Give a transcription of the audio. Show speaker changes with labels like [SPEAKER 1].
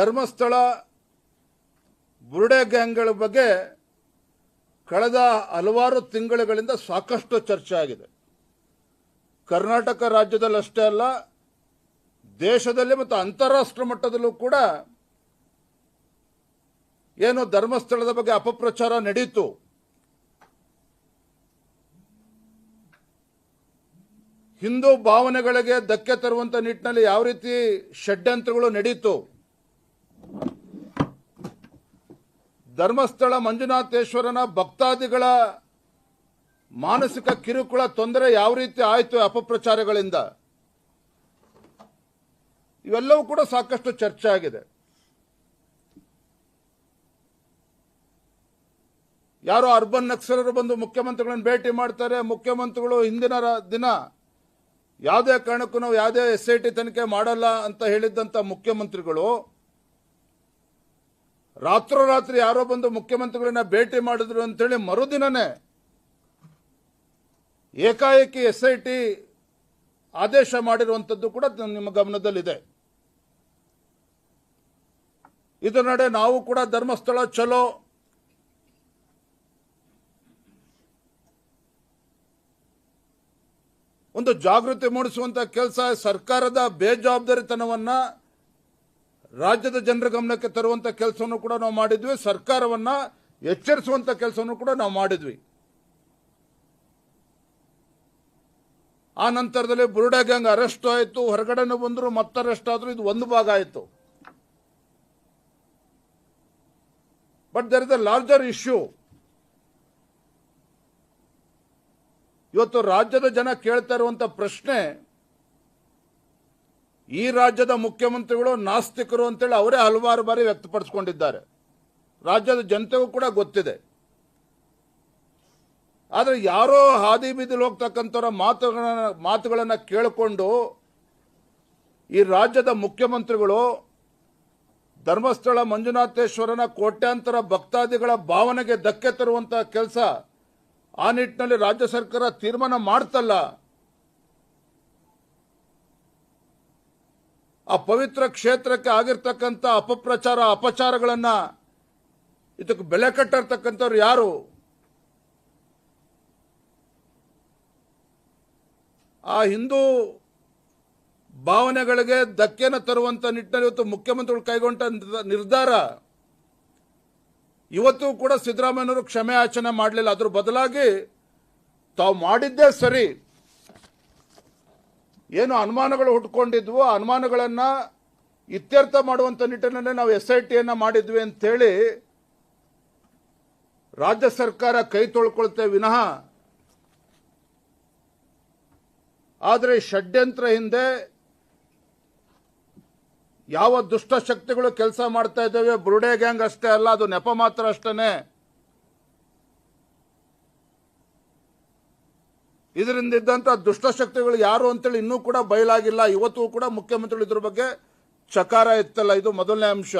[SPEAKER 1] ಧರ್ಮಸ್ಥಳ ಬುರುಡೆ ಗ್ಯಾಂಗ್ಗಳ ಬಗ್ಗೆ ಕಳೆದ ಹಲವಾರು ತಿಂಗಳುಗಳಿಂದ ಸಾಕಷ್ಟು ಚರ್ಚೆ ಆಗಿದೆ. ಕರ್ನಾಟಕ ರಾಜ್ಯದಲ್ಲಷ್ಟೇ ಅಲ್ಲ, ದೇಶದಲ್ಲಿ ಮತ್ತು ಅಂತಾರಾಷ್ಟ್ರ ಮಟ್ಟದಲ್ಲೂ ಕೂಡ ಏನು ಧರ್ಮಸ್ಥಳದ ಬಗ್ಗೆ ಅಪಪ್ರಚಾರ ನಡೀತು. ಹಿಂದೂ ಭಾವನೆಗಳಿಗೆ ಧಕ್ಕೆ ತರುವಂಥ ನಿಟ್ಟಿನಲ್ಲಿ ಯಾವ ರೀತಿ ಷಡ್ಯಂತ್ರಗಳು ನಡೀತು. ಧರ್ಮಸ್ಥಳ ಮಂಜುನಾಥೇಶ್ವರನ ಭಕ್ತಾದಿಗಳ ಮಾನಸಿಕ ಕಿರುಕುಳ ತೊಂದರೆ ಯಾವ ರೀತಿ ಆಯಿತು ಅಪಪ್ರಚಾರಗಳಿಂದ? ಇವೆಲ್ಲವೂ ಕೂಡ ಸಾಕಷ್ಟು ಚರ್ಚೆ ಆಗಿದೆ. ಯಾರು ಅರ್ಬನ್ ನಕ್ಸಲರು ಬಂದು ಮುಖ್ಯಮಂತ್ರಿಗಳನ್ನು ಭೇಟಿ ಮಾಡ್ತಾರೆ, ಮುಖ್ಯಮಂತ್ರಿಗಳು ಹಿಂದಿನ ದಿನ ಯಾವುದೇ ಕಾರಣಕ್ಕೂ ನಾವು ಯಾವುದೇ ಎಸ್ ಐ ಟಿ ತನಿಖೆ ಮಾಡಲ್ಲ ಅಂತ ಹೇಳಿದ್ದಂಥ ಮುಖ್ಯಮಂತ್ರಿಗಳು ರಾತ್ರೋರಾತ್ರಿ ಯಾರೋ ಬಂದು ಮುಖ್ಯಮಂತ್ರಿಗಳನ್ನ ಭೇಟಿ ಮಾಡಿದ್ರು ಅಂತೇಳಿ ಮರುದಿನನೇ ಏಕಾಏಕಿ ಎಸ್ ಐ ಟಿ ಆದೇಶ ಮಾಡಿರುವಂಥದ್ದು ಕೂಡ ನಿಮ್ಮ ಗಮನದಲ್ಲಿದೆ. ಇದರ ನಡೆ ನಾವು ಕೂಡ ಧರ್ಮಸ್ಥಳ ಚಲೋ. ಒಂದು ಜಾಗೃತಿ ಮೂಡಿಸುವಂತ ಕೆಲಸ ಸರ್ಕಾರದ ಬೇಜವಾಬ್ದಾರಿತನವನ್ನ ರಾಜ್ಯದ ಜನರ ಗಮನಕ್ಕೆ ತರುವಂತ ಕೆಲಸವನ್ನು ಕೂಡ ನಾವು ಮಾಡಿದ್ವಿ. ಸರ್ಕಾರವನ್ನ ಎಚ್ಚರಿಸುವಂತ ಕೆಲಸವನ್ನು ಕೂಡ ನಾವು ಮಾಡಿದ್ವಿ. ಆ ನಂತರದಲ್ಲಿ ಬುರುಡಾ ಗ್ಯಾಂಗ್ ಅರೆಸ್ಟ್ ಆಯಿತು. ಹೊರಗಡೆನೂ ಬಂದರು ಮತ್ತೆ ಅರೆಸ್ಟ್ ಆದರೂ ಇದು ಒಂದು ಭಾಗ ಆಯಿತು. But there is a larger issue ಇವತ್ತು ರಾಜ್ಯದ ಜನ ಕೇಳ್ತಾ ಇರುವಂತ ಪ್ರಶ್ನೆ ಈ ರಾಜ್ಯದ ಮುಖ್ಯಮಂತ್ರಿಗಳು ನಾಸ್ತಿಕರು ಅಂತೇಳಿ ಅವರೇ ಹಲವಾರು ಬಾರಿ ವ್ಯಕ್ತಪಡಿಸಿಕೊಂಡಿದ್ದಾರೆ. ರಾಜ್ಯದ ಜನತೆಗೂ ಕೂಡ ಗೊತ್ತಿದೆ. ಆದರೆ ಯಾರೋ ಹಾದಿ ಬೀದಿಲಿ ಹೋಗ್ತಕ್ಕಂಥವ್ರ ಮಾತುಗಳನ್ನ, ಮಾತುಗಳನ್ನು ಕೇಳಿಕೊಂಡು ಈ ರಾಜ್ಯದ ಮುಖ್ಯಮಂತ್ರಿಗಳು ಧರ್ಮಸ್ಥಳ ಮಂಜುನಾಥೇಶ್ವರನ ಕೋಟ್ಯಾಂತರ ಭಕ್ತಾದಿಗಳ ಭಾವನೆಗೆ ಧಕ್ಕೆ ತರುವಂತಹ ಕೆಲಸ ಆ ನಿಟ್ಟಿನಲ್ಲಿ ರಾಜ್ಯ ಸರ್ಕಾರ ತೀರ್ಮಾನ ಮಾಡ್ತಲ್ಲ. ಆ ಪವಿತ್ರ ಕ್ಷೇತ್ರಕ್ಕೆ ಆಗಿರ್ತಕ್ಕಂಥ ಅಪಪ್ರಚಾರ, ಅಪಚಾರಗಳನ್ನ ಇದಕ್ಕೆ ಬೆಲೆ ಕಟ್ಟಿರ್ತಕ್ಕಂಥವ್ರು ಯಾರು? ಆ ಹಿಂದೂ ಭಾವನೆಗಳಿಗೆ ಧಕ್ಕೆನ ತರುವಂತ ನಿಟ್ಟಿನಲ್ಲಿ ಇವತ್ತು ಮುಖ್ಯಮಂತ್ರಿಗಳು ಕೈಗೊಂಡ ನಿರ್ಧ- ನಿರ್ಧಾರ. ಇವತ್ತು ಕೂಡ ಸಿದ್ದರಾಮಯ್ಯನವರು ಕ್ಷಮೆ ಆಚರಣೆ ಮಾಡಲಿಲ್ಲ. ಅದ್ರ ಬದಲಾಗಿ ತಾವು ಮಾಡಿದ್ದೇ ಸರಿ. ಏನು ಅನುಮಾನಗಳು ಹುಟ್ಕೊಂಡಿದ್ವು ಆ ಅನುಮಾನಗಳನ್ನು ಇತ್ಯರ್ಥ ಮಾಡುವಂಥ ನಿಟ್ಟಿನಲ್ಲಿ ನಾವು ಎಸ್ ಐ ಟಿಯನ್ನು ಮಾಡಿದ್ವಿ ಅಂಥೇಳಿ ರಾಜ್ಯ ಸರ್ಕಾರ ಕೈ ತೊಳ್ಕೊಳ್ತೇ ವಿನಃ. ಆದರೆ ಷಡ್ಯಂತ್ರ ಹಿಂದೆ ಯಾವ ದುಷ್ಟಶಕ್ತಿಗಳು ಕೆಲಸ ಮಾಡ್ತಾ ಇದ್ದಾವೆ, ಬುರುಡೆ ಗ್ಯಾಂಗ್ ಅಷ್ಟೇ ಅಲ್ಲ, ಅದು ನೆಪ ಮಾತ್ರ ಅಷ್ಟೇನೆ. ಇದರಿಂದ ಇದ್ದಂಥ ದುಷ್ಟಶಕ್ತಿಗಳು ಯಾರು ಅಂತೇಳಿ ಇನ್ನೂ ಕೂಡ ಬಯಲಾಗಿಲ್ಲ. ಇವತ್ತು ಕೂಡ ಮುಖ್ಯಮಂತ್ರಿಗಳು ಇದ್ರ ಬಗ್ಗೆ ಚಕಾರ ಎತ್ತಲ್ಲ. ಇದು ಮೊದಲನೇ ಅಂಶ.